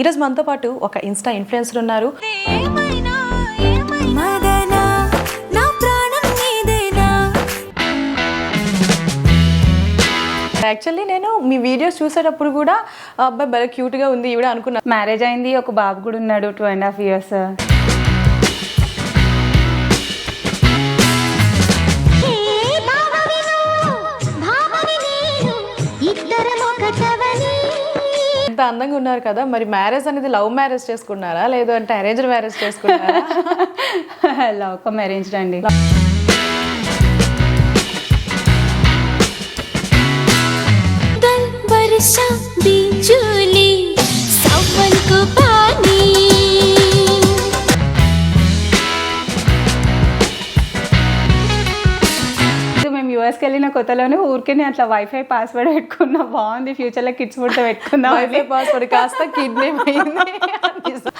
ఈరోజు మనతో పాటు ఒక ఇన్స్టా ఇన్ఫ్లుయెన్సర్ ఉన్నారు. యాక్చువల్లీ నేను మీ వీడియోస్ చూసేటప్పుడు కూడా అబ్బాయి భలే క్యూట్గా ఉంది ఈవిడ అనుకున్నా. మ్యారేజ్ అయింది ఒక బాబు కూడా ఉన్నాడు టూ అండ్ హాఫ్ ఇయర్స్ ఇంత అందంగా ఉన్నారు కదా మరి మ్యారేజ్ అనేది లవ్ మ్యారేజ్ చేసుకున్నారా? లేదు అంటే అరేంజ్ మ్యారేజ్ చేసుకున్నారా? లవ్ కమ్ అరేంజ్డ్ అండి. వెళ్ళిన కొత్తలోనే ఊరికే అట్లా వైఫై పాస్వర్డ్ పెట్టుకున్నా. బాగుంది. ఫ్యూచర్లో కిడ్స్ పుడితే పెట్టుకుందాం వైఫై పాస్వర్డ్ కాస్త కిడ్నీ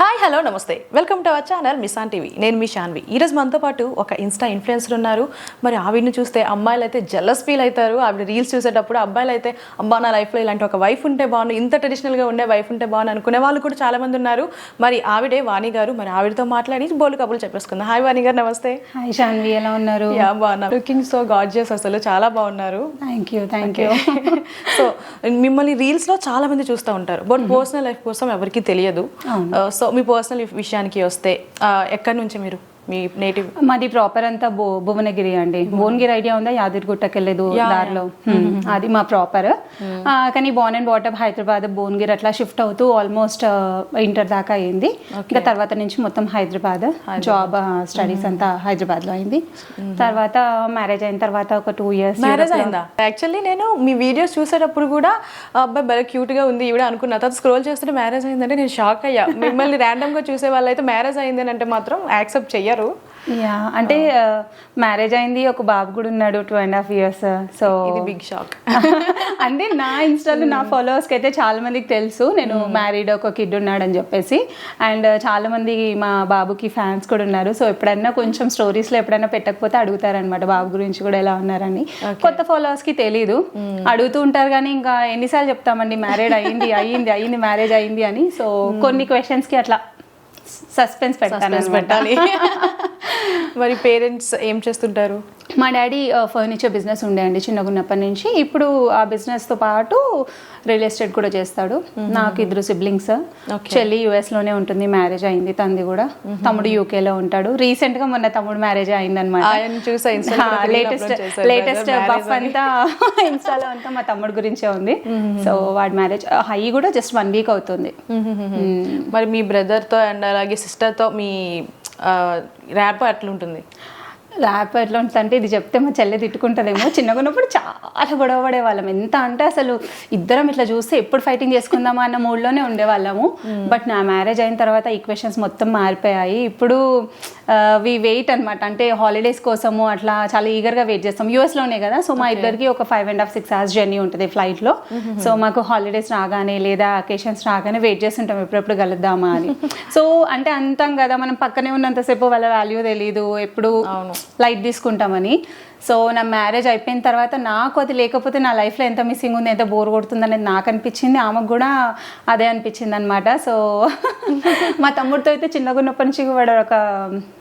హాయ్ హలో నమస్తే. వెల్కమ్ టు అవర్ ఛానల్ మిసాన్ టీవీ నేను మీ శాన్వి ఈ రోజు మనతో పాటు ఒక ఇన్స్టా ఇన్ఫ్లుయెన్సర్ ఉన్నారు. మరి ఆవిడని చూస్తే అమ్మాయిలు అయితే జల్లస్ ఫీల్ అవుతారు. ఆవిడ రీల్స్ చూసేటప్పుడు అబ్బాయిలు అయితే అబ్బా నా లైఫ్లో ఇలాంటి ఒక వైఫ్ ఉంటే బాగుండు ఇంత ట్రెడిషనల్గా ఉండే వైఫ్ ఉంటే బాగుండు అనుకునే వాళ్ళు కూడా చాలా మంది ఉన్నారు. మరి ఆవిడే వాణి గారు మరి ఆవిడతో మాట్లాడి బోలు కబులు చెప్పేసుకుందాం. హాయ్ వాణి గారు నమస్తే. హాయ్ శాన్వి ఎలా ఉన్నారు? యా బాగున్నా. లుకింగ్ సో గాడ్జియస్ అసలు. చాలా బాగున్నారు. Thank you thank you so మిమ్మల్ని రీల్స్లో చాలా మంది చూస్తూ ఉంటారు. బట్ పర్సనల్ లైఫ్ కోసం ఎవరికి తెలియదు. సో మీ పర్సనల్ విషయానికి వస్తే ఆ, ఎక్కడి నుంచి మీరు మీ నేటివ్ మాది ప్రాపర్ అంతా భు భువనగిరి అండి. భువనగిరి ఐడియా ఉందా? యాదగిరిగుట్టకి వెళ్ళేది దారిలో. అది మా ప్రాపర్ కానీ born and brought up Hyderabad Bhuvanagiri అట్లా షిఫ్ట్ అవుతూ ఆల్మోస్ట్ ఇంటర్ దాకా అయింది. ఇంకా తర్వాత నుంచి మొత్తం హైదరాబాద్ జాబ్ స్టడీస్ అంతా హైదరాబాద్లో అయింది తర్వాత మ్యారేజ్ అయిన తర్వాత ఒక టూ ఇయర్స్ మ్యారేజ్ అయిందా? యాక్చువల్లీ నేను మీ వీడియోస్ చూసేటప్పుడు కూడా అబ్బాయి భలే క్యూట్గా ఉంది ఈవిడ అనుకున్నా. తర్వాత స్క్రోల్ చేస్తుంటే మ్యారేజ్ అయిందంటే నేను షాక్ అయ్యా. మిమ్మల్ని ర్యాండమ్గా చూసే వాళ్ళైతే మ్యారేజ్ అయింది అంటే మాత్రం యాక్సెప్ట్ చెయ్యరు. యా అంటే మ్యారేజ్ అయింది ఒక బాబు కూడా ఉన్నాడు two and half years so ఇది బిగ్ షాక్ అంటే నా ఇన్స్టాలో నా ఫాలోవర్స్కి అయితే చాలా మందికి తెలుసు. నేను మ్యారీడ్ ఒక కిడ్ ఉన్నాడు అని చెప్పేసి అండ్ చాలా మంది మా బాబుకి ఫ్యాన్స్ కూడా ఉన్నారు. సో ఎప్పుడైనా కొంచెం స్టోరీస్లో ఎప్పుడైనా పెట్టకపోతే అడుగుతారనమాట బాబు గురించి కూడా ఎలా ఉన్నారని. కొత్త ఫాలోవర్స్కి తెలీదు. అడుగుతూ ఉంటారు కానీ ఇంకా ఎన్నిసార్లు చెప్తామండి మ్యారేడ్ అయ్యింది అయ్యింది అయ్యింది మ్యారేజ్ అయ్యింది అని. సో కొన్ని క్వశ్చన్స్కి అట్లా సస్పెన్స్ పెట్టాలి. మరి పేరెంట్స్ ఏం చేస్తుంటారు? మా డాడీ ఫర్నిచర్ బిజినెస్ ఉండే అండి చిన్నగా ఉన్నప్పటి నుంచి. ఇప్పుడు ఆ బిజినెస్తో పాటు రియల్ ఎస్టేట్ కూడా చేస్తాడు. నాకు ఇద్దరు సిబ్లింగ్స్. చెల్లి US లోనే ఉంటుంది మ్యారేజ్ అయింది తంది కూడా. తమ్ముడు UK లో ఉంటాడు. రీసెంట్గా మొన్న తమ్ముడు మ్యారేజ్ అయింది ఆయన చూసా Insta లో కూడా reel లేటెస్ట్. లేటెస్ట్ బఫ్ అంతా ఇన్స్టాలో అంతా మా తమ్ముడు గురించే ఉంది. సో వాడి మ్యారేజ్ హై కూడా జస్ట్ వన్ వీక్ అవుతుంది. మరి మీ బ్రదర్తో అండ్ అలాగే సిస్టర్తో మీ ర్యాప్ అట్లుంటుంది. ల్యాప్ ఎట్లా ఉంటుంది అంటే ఇది చెప్తే మా చెల్లె తిట్టుకుంటుందేమో. చిన్నగా ఉన్నప్పుడు చాలా గొడవ పడేవాళ్ళం. ఎంత అంటే అసలు ఇద్దరం ఇట్లా చూస్తే ఎప్పుడు ఫైటింగ్ చేసుకుందామా అన్న మూడ్లోనే ఉండేవాళ్ళము. బట్ నా మ్యారేజ్ అయిన తర్వాత ఈక్వేషన్స్ మొత్తం మారిపోయాయి. ఇప్పుడు వి వెయిట్ అనమాట అంటే హాలిడేస్ కోసము అట్లా చాలా ఈగర్గా వెయిట్ చేస్తాం. యూఎస్లోనే కదా సో మా ఇద్దరికి ఒక five and half six hours journey ఉంటుంది ఫ్లైట్లో సో మాకు హాలిడేస్ రాగానే లేదా అకేషన్స్ రాగానే వెయిట్ చేస్తుంటాం ఎప్పుడెప్పుడు కలుద్దామా అని. సో అంటే అంతాం కదా మనం పక్కనే ఉన్నంతసేపు వాళ్ళ వాల్యూ తెలియదు ఎప్పుడు లైట్ తీసుకుంటామని. సో నా మ్యారేజ్ అయిపోయిన తర్వాత నాకు అది లేకపోతే నా లైఫ్లో ఎంత మిస్సింగ్ ఉంది ఎంత బోర్ కొడుతుంది అనేది నాకు అనిపించింది ఆమెకు కూడా అదే అనిపించింది అనమాట సో మా తమ్ముడితో అయితే చిన్నగా ఉన్నప్పటి నుంచి వాడు ఒక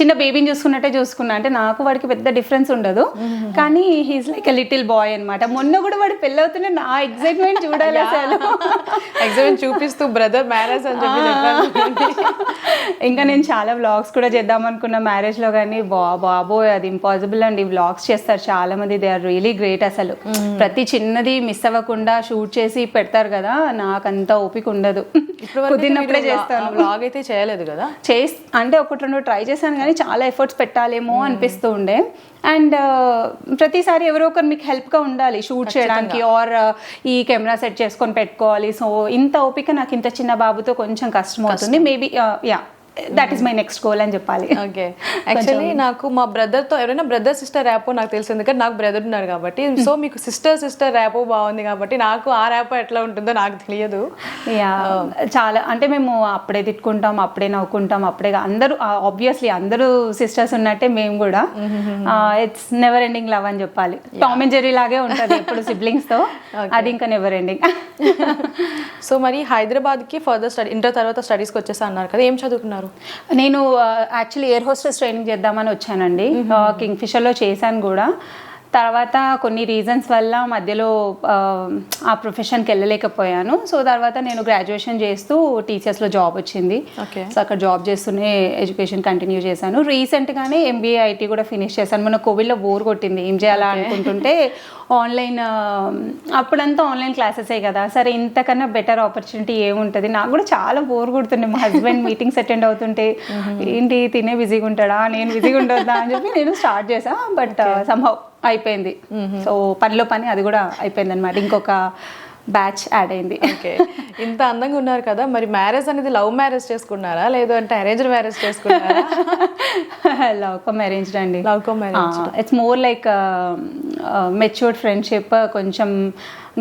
చిన్న బేబీని చూసుకున్నట్టే చూసుకున్నా. అంటే నాకు వాడికి పెద్ద డిఫరెన్స్ ఉండదు. కానీ he's like a little boy అనమాట మొన్న కూడా వాడు పెళ్ళవుతుంటే నా ఎగ్జైట్మెంట్ చూడాలి అసలు. ఎగ్జామ్ చూపిస్తూ బ్రదర్ మ్యారేజ్ అని చెప్పి ఇంకా నేను చాలా వ్లాగ్స్ కూడా చేద్దాం అనుకున్న మ్యారేజ్లో కానీ బా బాబోయ్ అది ఇంపాసిబుల్ అండి. వ్లాగ్స్ చేస్తారు చాలా మంది. దే ఆర్ రియలీ గ్రేట్ అసలు. ప్రతి చిన్నది మిస్ అవ్వకుండా షూట్ చేసి పెడతారు కదా నాకు అంత ఓపిక ఉండదు. కుదిరినప్పుడే చేస్తాను. బ్లాగ్ అయితే చేయలేదు కదా? చేస్ అంటే ఒకటి రెండు ట్రై చేశాను కానీ చాలా ఎఫర్ట్స్ పెట్టాలేమో అనిపిస్తూ ఉండే అండ్ ప్రతిసారి ఎవరో ఒకరు మీకు హెల్ప్గా ఉండాలి. షూట్ చేయడానికి ఆర్ ఈ కెమెరా సెట్ చేసుకొని పెట్టుకోవాలి. సో ఇంత ఓపిక నాకు ఇంత చిన్న బాబుతో కొంచెం కష్టం. అవుతుంది maybe ya that is my next goal అని చెప్పాలి. ఓకే యాక్చువల్లీ నాకు మా brother తో ఎవరైనా బ్రదర్ సిస్టర్ ర్యాపో నాకు తెలుసు. ఎందుకంటే నాకు బ్రదర్ ఉన్నారు కాబట్టి. సో మీకు సిస్టర్ సిస్టర్ ర్యాపో బాగుంది కాబట్టి నాకు ఆ ర్యాపో ఎట్లా ఉంటుందో నాకు తెలియదు. యా చాలా అంటే మేము అప్పుడే తిట్టుకుంటాం అప్పుడే నవ్వుకుంటాం అప్పుడే అందరూ ఆబ్వియస్లీ అందరూ సిస్టర్స్ ఉన్నట్టే మేము కూడా. ఇట్స్ నెవర్ ఎండింగ్ లవ్ అని చెప్పాలి. టామ్ అండ్ జెర్రీ లాగే ఉంటుంది ఎప్పుడు సిబ్లింగ్స్తో. అది ఇంకా నెవర్ ఎండింగ్ సో మరి హైదరాబాద్కి ఫర్దర్ స్టడీ ఇంటర్ తర్వాత స్టడీస్కి వచ్చేసా అన్నారు కదా. ఏం చదువుకున్నారు? నేను యాక్చువల్లీ ఎయిర్ హోస్టెస్ ట్రైనింగ్ చేద్దామని వచ్చానండి. కింగ్ ఫిషర్లో చేశాను కూడా. తర్వాత కొన్ని రీజన్స్ వల్ల మధ్యలో ఆ, ప్రొఫెషన్కి వెళ్ళలేకపోయాను. సో తర్వాత నేను గ్రాడ్యుయేషన్ చేస్తూ టీచర్స్లో జాబ్ వచ్చింది. సో అక్కడ జాబ్ చేస్తూనే ఎడ్యుకేషన్ కంటిన్యూ చేశాను. రీసెంట్గానే ఎంబీఏ ఐటీ కూడా ఫినిష్ చేశాను. మన కోవిడ్లో బోర్ కొట్టింది. ఏం చేయాలా అనుకుంటుంటే ఆన్లైన్ అప్పుడంతా ఆన్లైన్ క్లాసెసే కదా. సరే ఇంతకన్నా బెటర్ ఆపర్చునిటీ ఏముంటుంది? నాకు కూడా చాలా బోర్ కొడుతుండే. మా హస్బెండ్ మీటింగ్స్ అటెండ్ అవుతుంటే ఏంటి తినే బిజీగా ఉంటాడా నేను బిజీగా ఉండొద్దా అని చెప్పి నేను స్టార్ట్ చేసా బట్ సంభవ్ అయిపోయింది. సో పనిలో పని అది కూడా అయిపోయింది అనమాట ఇంకొక బ్యాచ్ యాడ్ అయింది. ఓకే. ఇంత అందంగా ఉన్నారు కదా మరి మ్యారేజ్ అనేది లవ్ మ్యారేజ్ చేసుకున్నారా? లేదు అంటే అరేంజ్డ్ మ్యారేజ్ చేసుకున్నారా? లవ్ కమ్ అరేంజ్డ్ అండి. Love cum marriage it's more like matured friendship కొంచెం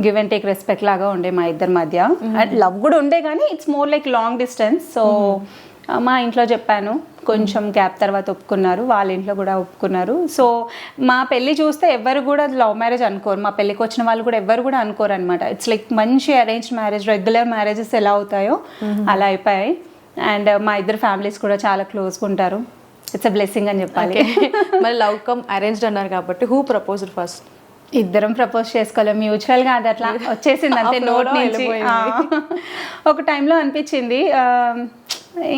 గివ్ అండ్ టేక్ రెస్పెక్ట్ లాగా ఉండే మా ఇద్దరి మధ్య. అండ్ లవ్ కూడా ఉండే కానీ it's more like long distance so మా ఇంట్లో చెప్పాను కొంచెం గ్యాప్ తర్వాత ఒప్పుకున్నారు వాళ్ళ ఇంట్లో కూడా ఒప్పుకున్నారు. సో మా పెళ్ళి చూస్తే ఎవరు కూడా లవ్ మ్యారేజ్ అనుకోరు. మా పెళ్ళికి వచ్చిన వాళ్ళు కూడా ఎవరు కూడా అనుకోరు అనమాట ఇట్స్ లైక్ మంచి అరేంజ్ మ్యారేజ్ రెగ్యులర్ మ్యారేజెస్ ఎలా అవుతాయో అలా అయిపోయాయి. అండ్ మా ఇద్దరు ఫ్యామిలీస్ కూడా చాలా క్లోజ్గా ఉంటారు. ఇట్స్ అ బ్లెస్సింగ్ అని చెప్పాలి. మరి లవ్ కమ్ అరేంజ్డ్ అన్నారు కాబట్టి హూ ప్రపోజ్డ్ ఫస్ట్ ఇద్దరం ప్రపోజ్ చేసుకోలేం. మ్యూచువల్గా అది అట్లా వచ్చేసింది అంతే నోట్ నుంచి. ఒక టైంలో అనిపించింది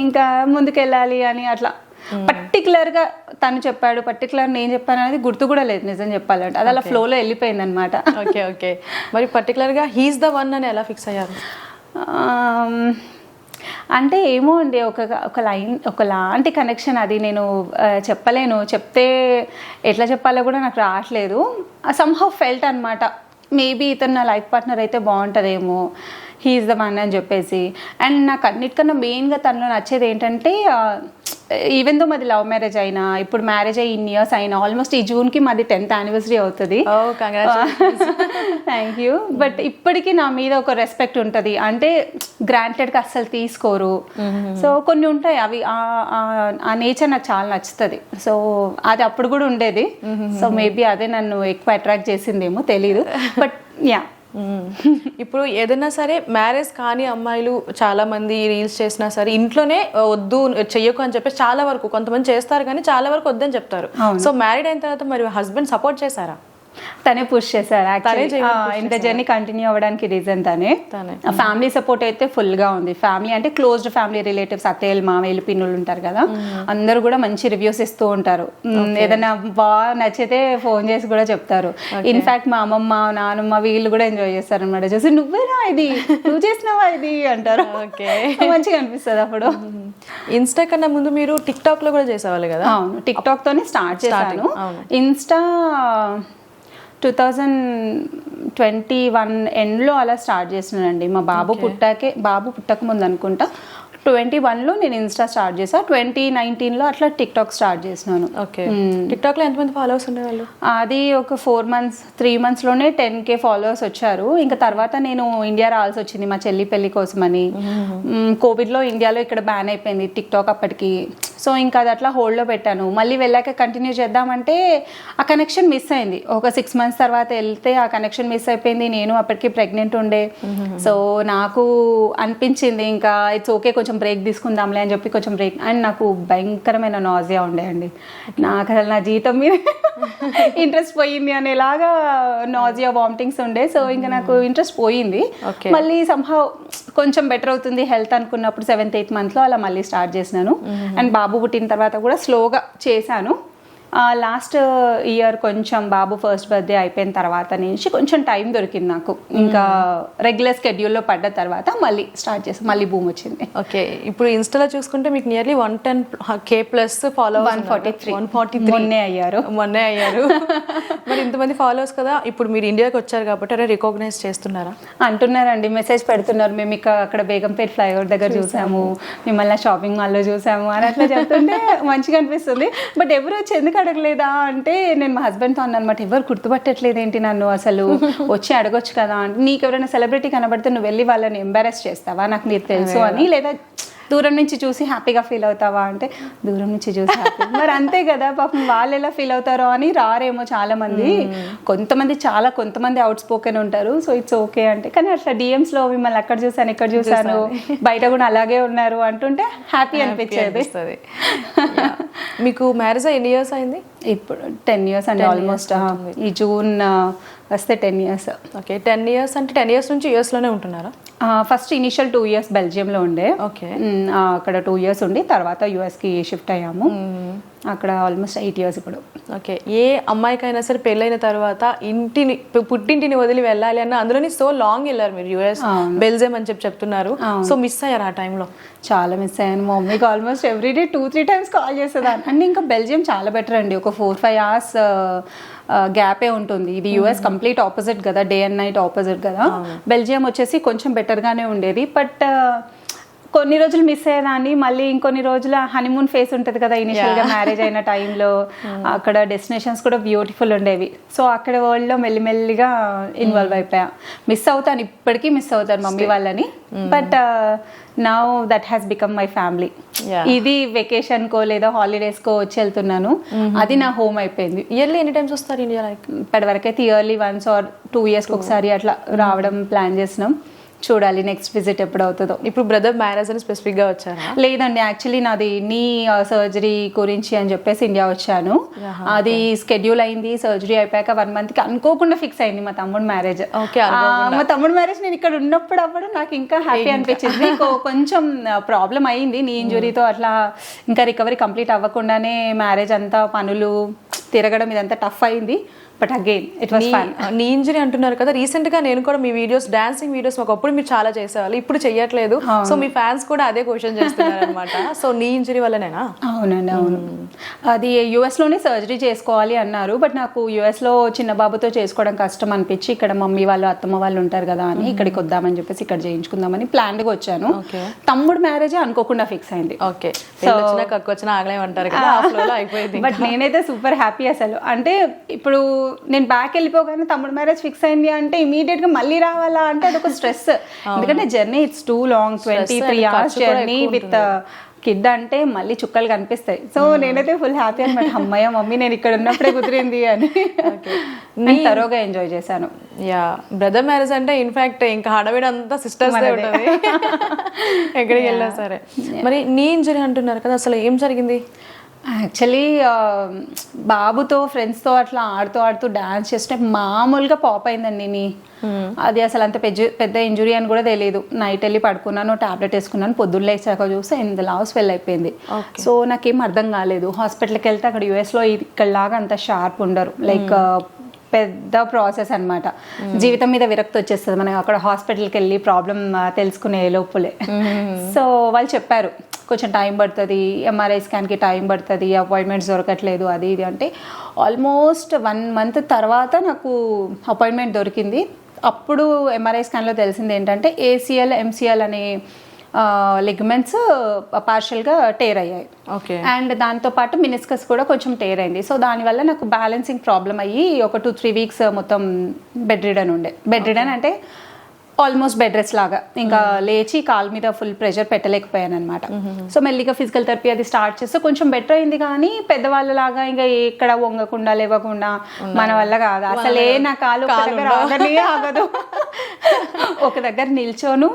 ఇంకా ముందుకెళ్ళాలి అని అట్లా. పర్టికులర్గా తను చెప్పాడు పర్టికులర్ నేను చెప్పాను అనేది గుర్తు కూడా లేదు నిజం చెప్పాలంటే. అది అలా ఫ్లోలో వెళ్ళిపోయింది అనమాట ఓకే ఓకే మరి పర్టికులర్గా హీస్ ద వన్ అని ఎలా ఫిక్స్ అయ్యారు? అంటే ఏమో అండి ఒక ఒక లైన్ ఒకలాంటి కనెక్షన్ అది నేను చెప్పలేను. చెప్తే ఎట్లా చెప్పాలో కూడా నాకు రావట్లేదు. సమ్హౌ ఫెల్ట్ అనమాట మేబీ ఇతను నా లైఫ్ పార్ట్నర్ అయితే బాగుంటుందేమో. హీఈస్ ద వన్ అని చెప్పేసి. అండ్ నాకు అన్నిటికన్నా మెయిన్గా తనలో నచ్చేది ఏంటంటే ఈవెన్ దో మాది లవ్ మ్యారేజ్ అయినా ఇప్పుడు మ్యారేజ్ అయ్యి ఇన్ ఇయర్స్ అయినా ఆల్మోస్ట్ ఈ జూన్కి మాది టెన్త్ యానివర్సరీ అవుతుంది. థ్యాంక్ యూ బట్ ఇప్పటికీ నా మీద ఒక రెస్పెక్ట్ ఉంటుంది. అంటే గ్రాంటెడ్గా అస్సలు తీసుకోరు. సో కొన్ని ఉంటాయి. అవి ఆ- నేచర్ నాకు చాలా నచ్చుతుంది. సో అది అప్పుడు కూడా ఉండేది. సో మేబీ అదే నన్ను ఎక్కువ అట్రాక్ట్ చేసిందేమో తెలీదు. బట్ యా ఇప్పుడు ఏదైనా సరే మ్యారేజ్ కాని అమ్మాయిలు చాలా మంది రీల్స్ చేసినా సరే ఇంట్లోనే వద్దు చెయ్యకు అని చెప్పేసి చాలా వరకు కొంతమంది చేస్తారు కానీ చాలా వరకు వద్దని చెప్తారు. సో మ్యారీడ్ అయిన తర్వాత మరి హస్బెండ్ సపోర్ట్ చేశారా? తనే పుష్ చేశారు ఇంత జర్నీ కంటిన్యూ అవ్వడానికి రీజన్ తనే. ఫ్యామిలీ సపోర్ట్ అయితే full గా ఉంది. ఫ్యామిలీ అంటే క్లోజ్డ్ ఫ్యామిలీ రిలేటివ్స్ అత్తయ్యలు మామయ్యలు పిన్నులు ఉంటారు కదా. అందరూ కూడా మంచి రివ్యూస్ ఇస్తూ ఉంటారు. ఏదైనా బాగా నచ్చితే ఫోన్ చేసి కూడా చెప్తారు. ఇన్ఫాక్ట్ మా అమ్మమ్మ నానమ్మ వీళ్ళు కూడా ఎంజాయ్ చేస్తారు అనమాట చూసి నువ్వేనా ఇది? నువ్వు చేసినావా ఇది? అంటారు. ఓకే. మంచిగా అనిపిస్తుంది అప్పుడు. ఇన్స్టా కన్నా ముందు మీరు టిక్ టాక్లో కూడా చేసేవాళ్ళు కదా? అవును. టిక్ టాక్ తోనే స్టార్ట్ చేశాను. Insta two thousand twenty one ఎండ్లో అలా స్టార్ట్ చేసినానండి మా బాబు పుట్టాకే బాబు పుట్టక ముందు అనుకుంటా ట్వంటీ వన్లో నేను ఇన్స్టా స్టార్ట్ చేసా ట్వంటీ నైన్టీన్లో అట్లా టిక్ టాక్ స్టార్ట్ చేసినాను. ఓకే టిక్ టాక్లో ఎంతమంది ఫాలోవర్స్ ఉండేవాళ్ళు? అది ఒక ఫోర్ మంత్స్ త్రీ మంత్స్లోనే టెన్ కే ఫాలోవర్స్ వచ్చారు. ఇంకా తర్వాత నేను ఇండియా రావాల్సి వచ్చింది మా చెల్లి పెళ్ళి కోసమని. కోవిడ్లో ఇండియాలో ఇక్కడ బ్యాన్ అయిపోయింది. టిక్ టాక్ అప్పటికి సో ఇంకా అది అట్లా హోల్డ్లో పెట్టాను. మళ్ళీ వెళ్ళాక కంటిన్యూ చేద్దామంటే ఆ కనెక్షన్ మిస్ అయింది. ఒక సిక్స్ మంత్స్ తర్వాత వెళ్తే ఆ కనెక్షన్ మిస్ అయిపోయింది. నేను అప్పటికి ప్రెగ్నెంట్ ఉండే. సో నాకు అనిపించింది ఇంకా ఇట్స్ ఓకే కొంచెం బ్రేక్ తీసుకుందాంలే అని చెప్పి కొంచెం బ్రేక్ అండ్ నాకు భయంకరమైన నాజియా ఉండే అండి. నాకు అసలు నా జీతం మీద ఇంట్రెస్ట్ పోయింది అనేలాగా నాజియా వామిటింగ్స్ ఉండే. సో ఇంకా నాకు ఇంట్రెస్ట్ పోయింది. మళ్ళీ సంహవ్ కొంచెం బెటర్ అవుతుంది హెల్త్ అనుకున్నప్పుడు సెవెంత్ ఎయిత్ మంత్లో అలా మళ్ళీ స్టార్ట్ చేసినాను. అండ్ బాబు పుట్టిన తర్వాత కూడా స్లోగా చేశాను. లాస్ట్ ఇయర్ కొంచెం బాబు ఫస్ట్ బర్త్డే అయిపోయిన తర్వాత నుంచి కొంచెం టైం దొరికింది నాకు. ఇంకా రెగ్యులర్ స్కెడ్యూల్లో పడ్డ తర్వాత మళ్ళీ స్టార్ట్ చేసాం మళ్ళీ భూమి వచ్చింది. ఓకే ఇప్పుడు ఇన్స్టాలో చూసుకుంటే మీకు nearly one ten K plus follow one forty three one forty మొన్నే అయ్యారు. మొన్నే అయ్యారు. మరి ఇంతమంది ఫాలోవర్స్ కదా ఇప్పుడు మీరు ఇండియాకి వచ్చారు కాబట్టి అరే రికగ్నైజ్ చేస్తున్నారా? అంటున్నారండి మెసేజ్ పెడుతున్నారు. మేము ఇక అక్కడ బేగంపేట ఫ్లైఓవర్ దగ్గర చూసాము. మిమ్మల్ని షాపింగ్ మాల్లో చూసాము అని అట్లా చెప్తుంటే మంచిగా అనిపిస్తుంది. బట్ ఎవరు వచ్చి ఎందుకు అడగలేదా అంటే నేను మా హస్బెండ్తో అన్నమాట ఎవరు గుర్తుపట్టట్లేదు ఏంటి నన్ను అసలు? వచ్చి అడగొచ్చు కదా. అంటే నీకు ఎవరైనా సెలబ్రిటీ కనబడితే నువ్వు వెళ్ళి వాళ్ళని ఎంబారెస్ చేస్తావా? నాకు నీకు తెలుసు అని లేదా దూరం నుంచి చూసి హ్యాపీగా ఫీల్ అవుతావా అంటే దూరం నుంచి చూసి. మరి అంతే కదా పాపం వాళ్ళు ఎలా ఫీల్ అవుతారో అని రారేమో చాలా మంది కొంతమంది చాలా కొంతమంది అవుట్ స్పోకెన్ ఉంటారు సో ఇట్స్ ఓకే అంటే. కానీ అట్లా DMs లో మిమ్మల్ని అక్కడ చూసాను ఇక్కడ చూసాను బయట కూడా అలాగే ఉన్నారు అంటుంటే హ్యాపీ అనిపించేది. మీకు మ్యారేజ్ ఎన్ని ఇయర్స్ అయింది? ఇప్పుడు టెన్ ఇయర్స్ అండి ఆల్మోస్ట్ ఈ జూన్ ఆ, వస్తే ten years okay ten years అంటే టెన్ ఇయర్స్ నుంచి యూఎస్లోనే ఉంటున్నారా? ఫస్ట్ ఇనిషియల్ టూ ఇయర్స్ బెల్జియంలో ఉండే. ఓకే అక్కడ టూ ఇయర్స్ ఉండి తర్వాత కి షిఫ్ట్ అయ్యాము. అక్కడ ఆల్మోస్ట్ ఎయిట్ ఇయర్స్ ఇప్పుడు. ఓకే ఏ అమ్మాయికైనా సరే పెళ్ళైన తర్వాత ఇంటిని పుట్టింటిని వదిలి వెళ్ళాలి అన్న అందులోని సో లాంగ్ వెళ్ళారు మీరు యుఎస్ బెల్జియం అని చెప్పి చెప్తున్నారు. సో మిస్ అయ్యారు ఆ టైంలో చాలా మిస్ అయ్యాను మా మమ్మీకి almost everyday two three times call చేసేదాన్ని. అండ్ ఇంకా బెల్జియం చాలా బెటర్ అండి. ఒక ఫోర్ ఫైవ్ అవర్స్ గ్యాపే ఉంటుంది. ఇది యుఎస్ కంప్లీట్ ఆపోజిట్ కదా డే అండ్ నైట్ ఆపోజిట్ కదా. బెల్జియం వచ్చేసి కొంచెం బెటర్గానే ఉండేది. బట్ కొన్ని రోజులు మిస్ అయ్యేదాన్ని మళ్ళీ ఇంకొన్ని రోజుల హనీమూన్ ఫేస్ ఉంటుంది కదా ఇనిషియల్గా మ్యారేజ్ అయిన టైంలో అక్కడ డెస్టినేషన్స్ కూడా బ్యూటిఫుల్ ఉండేవి. సో అక్కడ వరల్డ్లో మెల్లిమెల్లిగా ఇన్వాల్వ్ అయిపోయా. మిస్ అవుతాను ఇప్పటికీ మిస్ అవుతాను మమ్మీ వాళ్ళని. But now that has become my family. ఇది వెకేషన్ కో లేదా హాలిడేస్ కో వచ్చి వెళ్తున్నాను. అది నా హోమ్ అయిపోయింది. ఇయర్లీ ఎన్ని టైమ్స్ వస్తారు ఇండియా లైక్ ఇప్పటివరకైతే ఇయర్లీ వన్స్ ఆర్ టూ ఇయర్స్కి ఒకసారి అట్లా రావడం ప్లాన్ చేసినాం చూడాలి నెక్స్ట్ విజిట్ ఎప్పుడు అవుతుందో. ఇప్పుడు బ్రదర్ మ్యారేజ్ అని స్పెసిఫిక్గా వచ్చారా? లేదండి యాక్చువల్లీ నాది నీ సర్జరీ గురించి అని చెప్పేసి ఇండియా వచ్చాను. అది స్కెడ్యూల్ అయింది సర్జరీ అయిపోయాక వన్ మంత్కి అనుకోకుండా ఫిక్స్ అయింది మా తమ్ముడు మ్యారేజ్ Okay, మా తమ్ముడు మ్యారేజ్ నేను ఇక్కడ ఉన్నప్పుడు అప్పుడు నాకు ఇంకా హ్యాపీ అనిపించింది. కొంచెం ప్రాబ్లం అయింది. నీ ఇంజురీతో అట్లా ఇంకా రికవరీ కంప్లీట్ అవ్వకుండానే మ్యారేజ్ అంతా పనులు తిరగడం ఇదంతా టఫ్ అయింది. But again it was fun knee injury అంటున్నారు కదా రీసెంట్గా నేను కూడా మీ వీడియోస్ డాన్సింగ్ వీడియోస్ ఒకప్పుడు మీరు చాలా చేసేవాళ్ళు ఇప్పుడు చెయ్యట్లేదు. సో మీ ఫ్యాన్స్ కూడా అదే క్వశ్చన్ చేస్తున్నారు అనమాట సో నీ ఇంజరీ వల్లనేనా? అవునండి అవును. అది US లోనే సర్జరీ చేసుకోవాలి అన్నారు బట్ నాకు US లో చిన్న బాబుతో చేసుకోవడం కష్టం అనిపించి ఇక్కడ మమ్మీ వాళ్ళు అత్తమ్మ వాళ్ళు ఉంటారు కదా అని ఇక్కడికి వద్దామని చెప్పేసి ఇక్కడ చేయించుకుందామని ప్లాన్గా వచ్చాను. తమ్ముడు మ్యారేజ్ అనుకోకుండా ఫిక్స్ అయింది. ఓకే వచ్చినా కక్కు వచ్చినా ఆగలేమంటారు కదా అయిపోయింది బట్ నేనైతే సూపర్ హ్యాపీ అసలు. అంటే ఇప్పుడు నేను బ్యాక్ వెళ్ళిపోగానే తమ్ముడు మ్యారేజ్ ఫిక్స్ అయింది అంటే ఇమీడియట్గా మళ్ళీ రావాలా అంటే అదొక స్ట్రెస్ ఎందుకంటే journey it's too long twenty three hours journey with kid అంటే మళ్ళీ చుక్కలు కనిపిస్తాయి. సో నేనైతే ఫుల్ హ్యాపీ అనమాట అమ్మయ్య మమ్మీ నేను ఇక్కడ ఉన్నప్పుడే కుదిరింది అని. నేను తరోగా ఎంజాయ్ చేశాను. యా బ్రదర్ మ్యారేజ్ అంటే ఇన్ఫాక్ట్ ఇంకా హడవిడ అంతా సిస్టర్స్ ఉంటుంది. ఎక్కడికి వెళ్ళినా సరే. మరి నీ ఇంజరీ అంటున్నారు కదా అసలు ఏం జరిగింది? యాక్చువల్లీ బాబుతో ఫ్రెండ్స్తో అట్లా ఆడుతూ ఆడుతూ డాన్స్ చేస్తుంటే మామూలుగా పాప్ అయిందండి నీ. అది అసలు అంత పెద్ద పెద్ద ఇంజురీ అని కూడా తెలియదు నైట్ వెళ్ళి పడుకున్నాను టాబ్లెట్ వేసుకున్నాను పొద్దున్న లేచాక చూస్తే ఇంత లాస్ ఫెల్ అయిపోయింది. సో నాకేం అర్థం కాలేదు. హాస్పిటల్కి వెళ్తే అక్కడ యూఎస్లో ఇక్కడలాగా అంత షార్ప్ ఉండరు. లైక్ పెద్ద ప్రాసెస్ అన్నమాట. జీవితం మీద విరక్తి వచ్చేస్తుంది. మనకి అక్కడ హాస్పిటల్కి వెళ్ళి ప్రాబ్లం తెలుసుకునే లోపులే. సో వాళ్ళు చెప్పారు. కొంచెం టైం పడుతుంది ఎంఆర్ఐ స్కాన్కి టైం పడుతుంది అపాయింట్మెంట్స్ దొరకట్లేదు అది ఇది అంటే ఆల్మోస్ట్ వన్ మంత్ తర్వాత నాకు అపాయింట్మెంట్ దొరికింది. అప్పుడు ఎంఆర్ఐ స్కాన్లో తెలిసింది ఏంటంటే ఏసీఎల్ ఎంసీఎల్ అనే లిగమెంట్స్ పార్షియల్గా టేర్ అయ్యాయి. ఓకే. అండ్ దాంతో పాటు మినిస్కస్ కూడా కొంచెం టేర్ అయింది. సో దానివల్ల నాకు బ్యాలెన్సింగ్ ప్రాబ్లం అయ్యి ఒక టూ త్రీ వీక్స్ మొత్తం బెడ్ రిడన్ ఉండే. బెడ్ రిడన్ అంటే ఆల్మోస్ట్ బెడ్ రెస్ట్ లాగా. ఇంకా లేచి కాల్ మీద ఫుల్ ప్రెషర్ పెట్టలేకపోయాను అనమాట సో మెల్లిగా ఫిజికల్ థెరపీ అది స్టార్ట్ చేస్తే కొంచెం బెటర్ అయింది కానీ పెద్దవాళ్ళలాగా ఇంకా ఎక్కడ వంగకుండా లేవకుండా మన వల్ల కాదు. అసలే నా కాలు ఒక దగ్గర ఆగనే ఆగదు. ఒక దగ్గర నిల్చోను.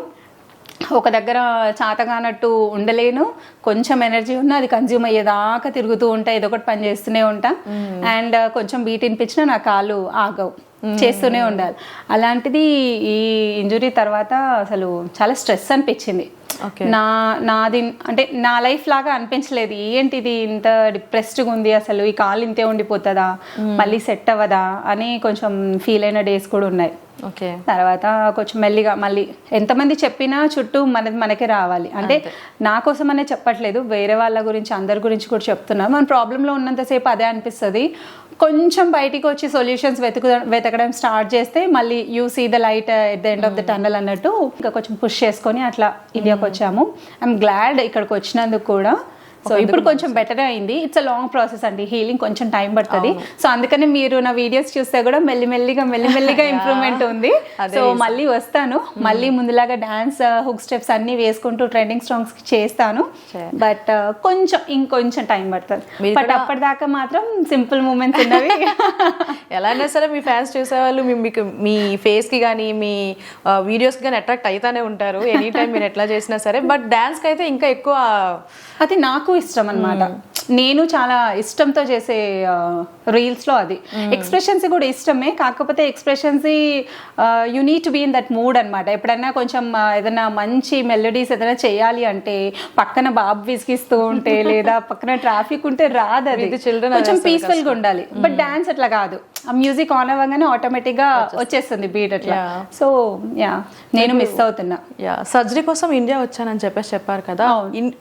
ఒక దగ్గర చాతగానట్టు ఉండలేను. కొంచెం ఎనర్జీ ఉన్నా అది కన్జ్యూమ్ అయ్యేదాకా తిరుగుతూ ఉంటా. ఏదో ఒకటి పని చేస్తూనే ఉంటా. అండ్ కొంచెం బీట్ వినిపించినా నా కాళ్ళు ఆగవు. చేస్తూనే ఉండాలి. అలాంటిది ఈ ఇంజురీ తర్వాత అసలు చాలా స్ట్రెస్ అనిపించింది. నా నాది అంటే నా లైఫ్ లాగా అనిపించలేదు. ఏంటి ఇది ఇంత డిప్రెస్డ్గా ఉంది అసలు? ఈ కాలు ఇంతే ఉండిపోతుందా? మళ్ళీ సెట్ అవ్వదా? అని కొంచెం ఫీల్ అయిన డేస్ కూడా ఉన్నాయి. తర్వాత కొంచెం మెల్లిగా మళ్ళీ ఎంతమంది చెప్పినా చుట్టూ మనది మనకే రావాలి. అంటే నా కోసం అనే చెప్పట్లేదు వేరే వాళ్ళ గురించి అందరి గురించి కూడా చెప్తున్నా మన ప్రాబ్లంలో ఉన్నంతసేపు అదే అనిపిస్తుంది. కొంచెం బయటికి వచ్చి సొల్యూషన్స్ వెతుకు వెతకడం స్టార్ట్ చేస్తే మళ్ళీ you see the light at the end of the tunnel అన్నట్టు ఇంకా కొంచెం పుష్ చేసుకొని అట్లా ఇండియాకి వచ్చాము. ఐఎమ్ గ్లాడ్ ఇక్కడికి వచ్చినందుకు కూడా సో ఇప్పుడు కొంచెం బెటర్ అయింది. ఇట్స్ అ లాంగ్ ప్రాసెస్ అండి. హీలింగ్ కొంచెం టైం పడుతుంది. సో అందుకని మీరు నా వీడియోస్ చూస్తే కూడా మెల్లిమెల్లిగా మెల్లిమెల్లిగా ఇంప్రూవ్మెంట్ ఉంది. సో మళ్ళీ వస్తాను. మళ్ళీ ముందులాగా డాన్స్ హుక్ స్టెప్స్ అన్ని వేసుకుంటూ ట్రెండింగ్ సాంగ్స్ చేస్తాను. బట్ కొంచెం ఇంకొంచెం టైం పడుతుంది. బట్ అప్పటిదాకా మాత్రం సింపుల్ మూమెంట్స్ ఉన్నవి. ఎలా అయినా సరే మీ ఫ్యాన్స్ చూసేవాళ్ళు మీకు మీ ఫేస్కి కానీ మీ వీడియోస్ కానీ అట్రాక్ట్ అవుతానే ఉంటారు. ఎనీ టైం మీరు ఎట్లా చేసినా సరే. బట్ డాన్స్కి అయితే ఇంకా ఎక్కువ అది నాకు ఇష్టం అన్నమాట నేను చాలా ఇష్టంతో చేసే రీల్స్లో అది. ఎక్స్ప్రెషన్స్ కూడా ఇష్టమే. కాకపోతే expressions you need to be in that mood అన్నమాట. ఎప్పుడైనా కొంచెం ఏదైనా మంచి మెలోడీస్ ఏదైనా చేయాలి అంటే పక్కన బాబు విసిగిస్తూ ఉంటే లేదా పక్కన ట్రాఫిక్ ఉంటే రాదు అది. అది కొంచెం పీస్ఫుల్గా ఉండాలి. బట్ డాన్స్ అట్లా కాదు. ఆ మ్యూజిక్ ఆన్ అవ్వగానే ఆటోమేటిక్గా వచ్చేస్తుంది బీట్ అట్లా. సో యా నేను మిస్ అవుతున్నా. యా సర్జరీ కోసం ఇండియా వచ్చానని చెప్పేసి చెప్పారు కదా.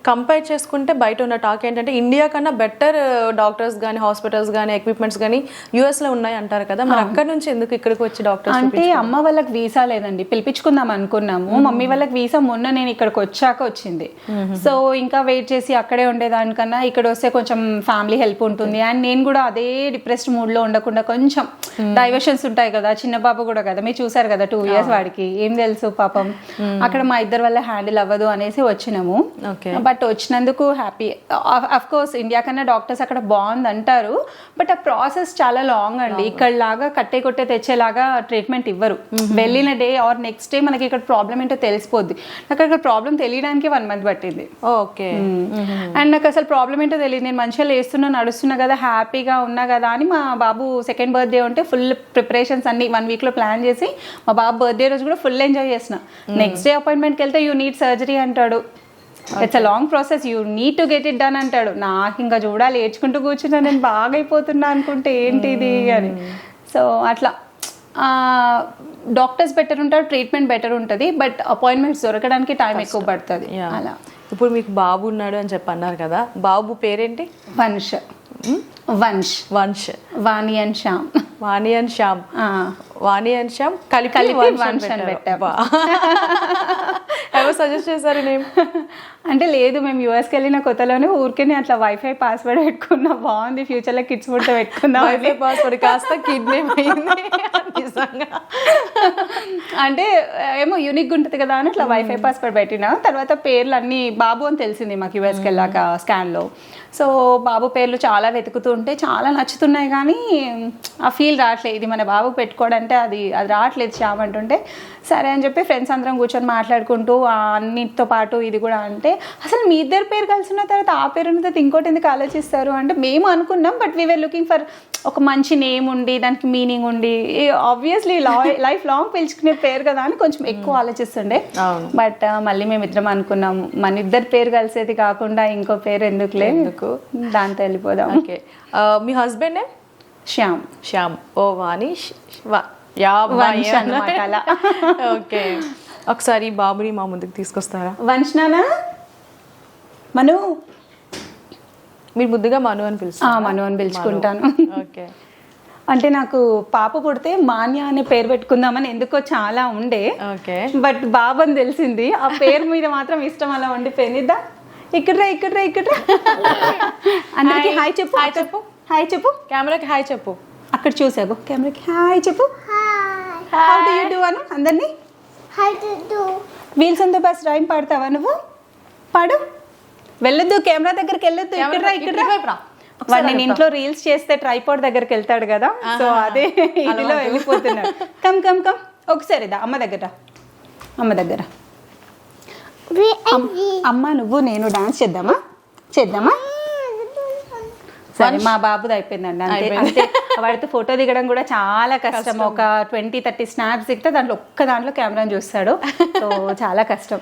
కంపేర్ చేసుకుంటే బయట ఉన్న టాక్ ఏంటంటే ఇండియా కన్నా బెటర్ డాక్టర్స్ కానీ హాస్పిటల్స్ కానీ ఎక్విప్మెంట్స్ కానీ యుఎస్లో ఉన్నాయి అంటారు కదా. మరి అక్కడ నుంచి ఎందుకు ఇక్కడికి వచ్చి డాక్టర్స్ అంటే అమ్మ వాళ్ళకి వీసా లేదండి. పిలిపించుకుందాం అనుకున్నాము. మమ్మీ వాళ్ళకి వీసా మొన్న నేను ఇక్కడికి వచ్చాక వచ్చింది. సో ఇంకా వెయిట్ చేసి అక్కడే ఉండేదానికన్నా ఇక్కడ వస్తే కొంచెం ఫ్యామిలీ హెల్ప్ ఉంటుంది. అండ్ నేను కూడా అదే డిప్రెస్డ్ మూడ్లో ఉండకుండా కొంచెం డైవర్షన్స్ ఉంటాయి కదా. చిన్న బాబు కూడా కదా. మీరు చూసారు కదా టూ ఇయర్స్ వాడికి. ఏం తెలుసు పాపం. అక్కడ మా ఇద్దరి వల్ల హ్యాండిల్ అవ్వదు అనేసి వచ్చినాము. బట్ వచ్చినందుకు హ్యాపీ కోర్స్ ఇండియా కన్నా డాక్టర్స్ అక్కడ బాగుంది అంటారు బట్ ఆ ప్రాసెస్ చాలా లాంగ్ అండి. ఇక్కడ లాగా కట్టే కొట్టే తెచ్చేలాగా ట్రీట్మెంట్ ఇవ్వరు. వెళ్ళిన డే ఆర్ నెక్స్ట్ డే మనకి ఇక్కడ ప్రాబ్లం ఏంటో తెలిసిపోద్ది. నాకు అక్కడ ప్రాబ్లం తెలియడానికి వన్ మంత్ పట్టింది. ఓకే అండ్ నాకు అసలు ప్రాబ్లం ఏంటో తెలియదు. నేను మంచిగా లేస్తున్నా నడుస్తున్నా కదా హ్యాపీగా ఉన్నా కదా అని మా బాబు సెకండ్ బర్త్డే ఉంటే ఫుల్ ప్రిపరేషన్స్ అన్ని వన్ వీక్లో ప్లాన్ చేసి మా బాబు బర్త్డే రోజు కూడా ఫుల్ ఎంజాయ్ చేసిన. నెక్స్ట్ డే అపాయింట్మెంట్కి వెళ్తే యూ నీడ్ సర్జరీ అంటాడు. It's a long process you need to get it done అంటాడు. నాకు ఇంకా చూడాలి ఏడ్చుకుంటూ కూర్చున్నా నేను బాగా అయిపోతున్నా అనుకుంటే ఏంటి ఇది అని. సో అట్లా డాక్టర్స్ బెటర్ ఉంటారు ట్రీట్మెంట్ బెటర్ ఉంటుంది బట్ అపాయింట్మెంట్స్ దొరకడానికి టైం ఎక్కువ పడుతుంది. అలా. ఇప్పుడు మీకు బాబు ఉన్నాడు అని చెప్పి అన్నారు కదా బాబు పేరేంటి? Vansh. Vansh. Vansh. Vani and Shyam. Vani and Shyam. Vani and Shyam కలిపి కలిపి వంశ్ వంశ్ అని అని పెట్టారు. పెట్టాం. ఎవరు సజెస్ట్ చేశారు నేమ్? అంటే లేదు మేము యూఎస్కి వెళ్ళిన కొత్తలోనే ఊరికే అట్లా వైఫై పాస్వర్డ్ పెట్టుకున్నా. బాగుంది ఫ్యూచర్లో కిడ్స్ పుట్ట పెట్టుకుందాం. వైఫై పాస్వర్డ్ కాస్త కిడ్ నేమ్ అయింది. నిజంగా. అంటే ఏమో యూనిక్ ఉంటుంది కదా అని అట్లా వైఫై పాస్వర్డ్ పెట్టిన. తర్వాత పేర్లు అన్ని బాబు అని తెలిసింది మాకు యూఎస్కి వెళ్ళాక స్కాన్లో సో బాబు పేర్లు చాలా వెతుకుతూ ఉంటే చాలా నచ్చుతున్నాయి కానీ ఆ ఫీల్ రావట్లేదు. ఇది మన బాబుకు పెట్టుకోవడంటే అది అది రావట్లేదు శ్యామ్ అంటుంటే సరే అని చెప్పి ఫ్రెండ్స్ అందరం కూర్చొని మాట్లాడుకుంటూ ఆ అన్నిటితో పాటు ఇది కూడా అంటే అసలు మీ ఇద్దరు పేరు కలిసి ఉన్న తర్వాత ఆ పేరు ఉన్న తర్వాత ఇంకోటి ఎందుకు ఆలోచిస్తారు? అంటే మేము అనుకున్నాం బట్ వీఆర్ లుకింగ్ ఫర్ ఒక మంచి నేమ్ ఉండి దానికి మీనింగ్ ఉండి ఆబ్వియస్లీ లైఫ్ లాంగ్ పిలుచుకునే పేరు కదా అని కొంచెం ఎక్కువ ఆలోచిస్తుండే. అవును. బట్ మళ్ళీ మేము ఇద్దరం అనుకున్నాము మన ఇద్దరు పేరు కలిసేది కాకుండా ఇంకో పేరు ఎందుకులే? ఎందుకు? దాంతో వెళ్ళిపోదాం. ఓకే. మీ హస్బెండ్ శ్యామ్. శ్యామ్. ఓ వాణి అలా. ఓకే. ఒకసారి బాబుని మా ముందుకు తీసుకొస్తారా? వంశనానా మను? మీరు ముద్దుగా మను అని ఆ, పిలుస్తారు మను అని పిలుచుకుంటాను. ఓకే. అంటే నాకు పాప పుడితే మాన్య అనే పేరు పెట్టుకుందామని ఎందుకో చాలా ఉండే. ఓకే. బట్ బాబు అని తెలిసింది. ఆ పేరు మీద మాత్రం ఇష్టం అలా ఉండిపోయింది. దా ఇక్కడ్రా ఇక్కడ్రా ఇక్కడ్రా. అందరికి. హాయ్ చెప్పు. Hi చెప్పు. హాయ్ చెప్పు. కెమెరాకి హాయ్ చెప్పు. అక్కడ చూసాగు కెమెరాకి హాయ్ చెప్పు. హౌ డు యూ డూ అను? అందరినీ? How to do? Wheels on the bus rhyme పాడతావా నువ్వు? పాడు. వెళ్ళొద్దు కెమెరా దగ్గరికి వెళ్ళొద్దు. ఇక్కడ్రా కెమెరా ఇక్కడ్రా. ఇటువైపు రా. వాడు నేను ఇంట్లో రీల్స్ చేస్తే ట్రైపాడ్ దగ్గరికి వెళ్తాడు కదా. సో అదే ఇదిలో వెళ్ళిపోతున్నాడు. కమ్ కమ్ కమ్ ఒకసారి దా అమ్మ దగ్గర. అమ్మ దగ్గర. అమ్మ నువ్వు నేను డాన్స్ చేద్దామా? చేద్దామా? సరే మా బాబుది అయిపోయిందండి అంతే. అంతే వాడితో ఫోటో దిగడం కూడా చాలా కష్టం. ఒక ట్వంటీ థర్టీ స్నాప్స్ దిగితే దాంట్లో ఒక్క దాంట్లో కెమెరాని చూస్తాడు. సో చాలా కష్టం.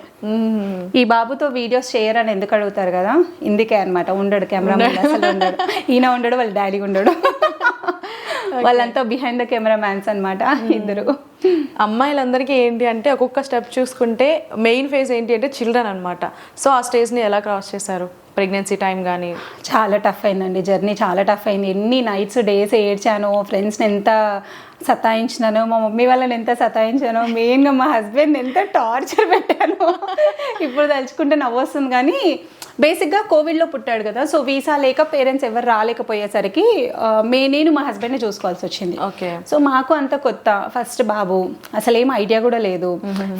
ఈ బాబుతో వీడియోస్ చేయరని ఎందుకు అడుగుతారు కదా? ఇందుకే అన్నమాట. ఉండడు కెమెరా అసలు ఉండడు. ఈయన ఉండడు వాళ్ళ డాడీ ఉండడు. వాళ్ళంతా బిహైండ్ ద కెమెరా మ్యాన్స్ అనమాట ఇద్దరు. అమ్మాయిలందరికీ ఏంటి అంటే ఒక్కొక్క స్టెప్ చూసుకుంటే మెయిన్ ఫేజ్ ఏంటి అంటే చిల్డ్రన్ అన్నమాట. సో ఆ స్టేజ్ని ఎలా క్రాస్ చేశారు? ప్రెగ్నెన్సీ టైం కానీ చాలా టఫ్ అయిందండి జర్నీ చాలా టఫ్ అయింది. ఎన్ని నైట్స్ డేస్ ఏడ్చాను ఫ్రెండ్స్ని ఎంత సతాయించినాను మా మమ్మీ వాళ్ళని ఎంత సతాయించాను మెయిన్గా మా హస్బెండ్ ఎంత టార్చర్ పెట్టాను. ఇప్పుడు తలుచుకుంటే నవ్వొస్తుంది కానీ బేసిక్గా కోవిడ్లో పుట్టాడు కదా సో వీసా లేక పేరెంట్స్ ఎవరు రాలేకపోయేసరికి మే నేను మా హస్బెండ్ని చూసుకోవాల్సి వచ్చింది. ఓకే. సో మాకు అంత కొత్త ఫస్ట్ బాబు అసలు ఏం ఐడియా కూడా లేదు.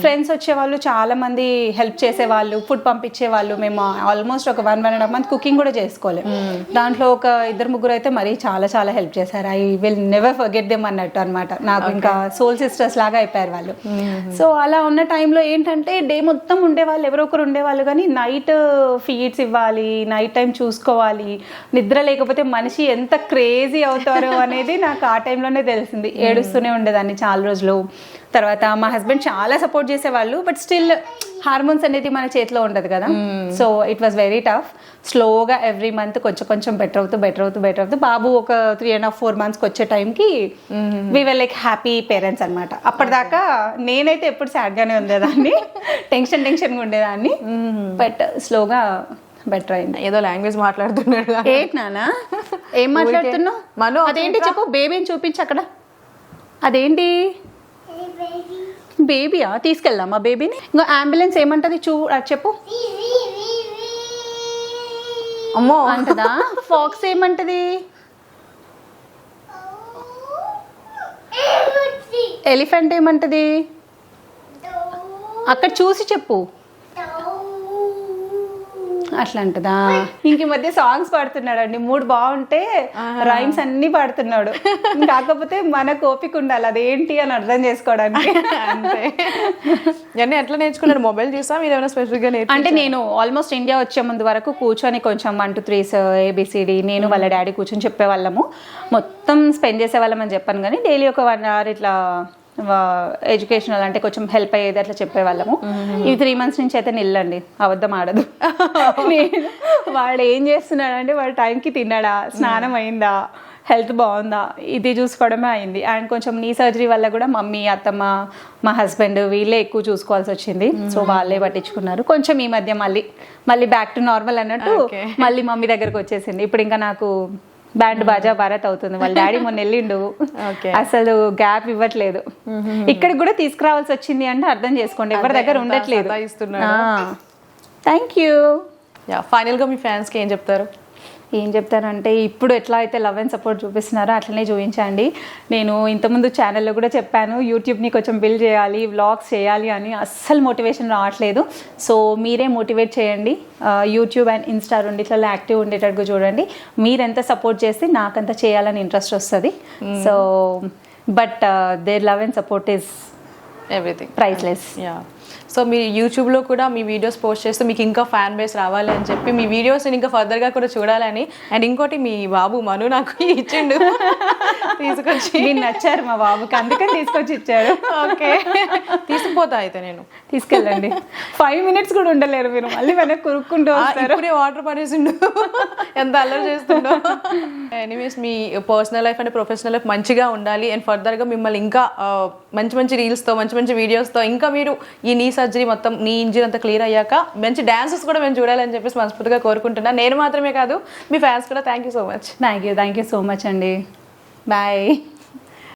ఫ్రెండ్స్ వచ్చేవాళ్ళు చాలా మంది హెల్ప్ చేసేవాళ్ళు ఫుడ్ పంపించేవాళ్ళు మేము ఆల్మోస్ట్ ఒక one one and half month cooking కూడా చేసుకోలేము దాంట్లో ఒక ఇద్దరు ముగ్గురు అయితే మరీ చాలా చాలా హెల్ప్ చేశారు. I will never forget them అన్నట్టు. అనమాట నాకు ఇంకా సోల్ సిస్టర్స్ లాగా అయిపోయారు వాళ్ళు. సో అలా ఉన్న టైంలో ఏంటంటే డే మొత్తం ఉండేవాళ్ళు ఎవరో ఒకరు ఉండేవాళ్ళు కానీ నైట్ ఫీడ్స్ ఇవ్వాలి నైట్ టైం చూసుకోవాలి నిద్ర లేకపోతే మనిషి ఎంత క్రేజీ అవుతారో అనేది నాకు ఆ టైంలోనే తెలిసింది. ఏడుస్తూనే ఉండేదాన్ని చాలా రోజులు. తర్వాత మా హస్బెండ్ చాలా సపోర్ట్ చేసేవాళ్ళు బట్ స్టిల్ హార్మోన్స్ అనేది మన చేతిలో ఉండదు కదా. So it was very tough స్లోగా ఎవ్రీ మంత్ కొంచెం కొంచెం బెటర్ అవుతూ బెటర్ అవుతూ బెటర్ అవుతూ బాబు ఒక త్రీ అండ్ హాఫ్ ఫోర్ మంత్స్కి వచ్చే టైంకి we were like happy parents అనమాట అప్పటిదాకా నేనైతే ఎప్పుడు సాడ్గానే ఉండేదాన్ని టెన్షన్ టెన్షన్గా ఉండేదాన్ని బట్ స్లోగా బెటర్ అయింది. ఏదో లాంగ్వేజ్ మాట్లాడుతున్నాడు ఏంటి నానా? ఏం మాట్లాడుతున్నావు? మను, అదేంటి చెప్పు బేబీని చూపించు అక్కడ. అదేంటి? బేబీయా తీసుకెళ్దామా బేబీని ఇంకో అంబులెన్స్ ఏమంటది చూ చెప్పు. అమ్మో. అంటదా? ఫాక్స్ ఏమంటది? ఎలిఫెంట్ ఏమంటది? అక్కడ చూసి చెప్పు. అట్లా అంటదా ఇంక ఈ మధ్య సాంగ్స్ పాడుతున్నాడు అండి మూడు బాగుంటే రైమ్స్ అన్ని పాడుతున్నాడు. కాకపోతే మనకు ఓపిక ఉండాలి. అదేంటి అని అర్థం చేసుకోవడానికి. అంతే. ఎట్లా నేర్చుకున్నాడు మొబైల్ చూసా? మీరు ఏమైనా నేర్చు అంటే నేను ఆల్మోస్ట్ ఇండియా వచ్చే ముందు వరకు కూర్చొని కొంచెం వన్ టూ త్రీస్ ఏబిసిడి నేను వాళ్ళ డాడీ కూర్చొని చెప్పేవాళ్ళము. మొత్తం స్పెండ్ చేసేవాళ్ళం అని చెప్పాను. కానీ డైలీ ఒక వన్ అవర్ ఇట్లా ఎడ్యుకేషనల్ అంటే కొంచెం హెల్ప్ అయ్యేది అట్లా చెప్పేవాళ్ళము. ఈ త్రీ మంత్స్ నుంచి అయితే నిల్లండి అబద్ధం ఆడదు. వాడు ఏం చేస్తున్నాడు అంటే వాడు టైంకి తిన్నాడా స్నానం అయిందా హెల్త్ బాగుందా ఇది చూసుకోవడమే అయింది. అండ్ కొంచెం నీ సర్జరీ వల్ల కూడా మమ్మీ అత్తమ్మ మా హస్బెండ్ వీళ్ళే ఎక్కువ చూసుకోవాల్సి వచ్చింది. సో వాళ్ళే పట్టించుకున్నారు. కొంచెం ఈ మధ్య మళ్ళీ మళ్ళీ బ్యాక్ టు నార్మల్ అన్నట్టు. మళ్ళీ మమ్మీ దగ్గరకు వచ్చేసింది. ఇప్పుడు ఇంకా నాకు బ్యాండ్ బాజా భారత్ అవుతుంది. వాళ్ళ డాడీ మొన్న వెళ్ళిండు. అసలు గ్యాప్ ఇవ్వట్లేదు. ఇక్కడికి కూడా తీసుకురావాల్సి వచ్చింది అంటే అర్థం చేసుకోండి. ఎవరి దగ్గర ఉండట్లేదు. థ్యాంక్ యూ యా ఫైనల్గా మీ ఫ్యాన్స్కి ఏం చెప్తారు? ఏం చెప్తానంటే ఇప్పుడు ఎట్లా అయితే లవ్ అండ్ సపోర్ట్ చూపిస్తున్నారో అట్లనే చూపించండి. నేను ఇంతకుముందు ఛానల్లో కూడా చెప్పాను యూట్యూబ్ని కొంచెం బిల్డ్ చేయాలి వ్లాగ్స్ చేయాలి అని అస్సలు మోటివేషన్ రావట్లేదు. సో మీరే మోటివేట్ చేయండి. యూట్యూబ్ అండ్ ఇన్స్టా రెండిట్లలో యాక్టివ్ ఉండేటట్టు చూడండి. మీరు ఎంత సపోర్ట్ చేస్తే నాకంత చేయాలని ఇంట్రెస్ట్ వస్తుంది. So but their love and support is everything priceless yeah so మీరు యూట్యూబ్లో కూడా మీ వీడియోస్ పోస్ట్ చేస్తే మీకు ఇంకా ఫ్యాన్ బేస్ రావాలి అని చెప్పి మీ వీడియోస్ ఇంకా ఫర్దర్గా కూడా చూడాలని. అండ్ ఇంకోటి మీ బాబు మను నాకు ఇచ్చిండు. తీసుకొచ్చి. మీరు నచ్చారు మా బాబుకి అందుకని తీసుకొచ్చి ఇచ్చారు. ఓకే. తీసుకుపోతా అయితే నేను. తీసుకెళ్ళండి. ఫైవ్ మినిట్స్ కూడా ఉండలేరు మీరు మళ్ళీ వెనక్కి కురుక్కుంటూ వస్తారు. ఇప్పుడే వాటర్ పడేసిండు. ఎంత అల్లరి చేస్తుండో. Anyways me personal life and professional life మంచిగా ఉండాలి. అండ్ ఫర్దర్గా మిమ్మల్ని ఇంకా మంచి మంచి రీల్స్తో మంచి మంచి వీడియోస్తో ఇంకా మీరు ఈ నీ సర్జరీ మొత్తం నీ ఇంజిన్ అంతా క్లియర్ అయ్యాక మంచి డాన్సెస్ కూడా మేము చూడాలని చెప్పేసి మనస్ఫూర్తిగా కోరుకుంటున్నాను నేను మాత్రమే కాదు మీ ఫ్యాన్స్ కూడా thank you so much thank you thank you so much అండి. బాయ్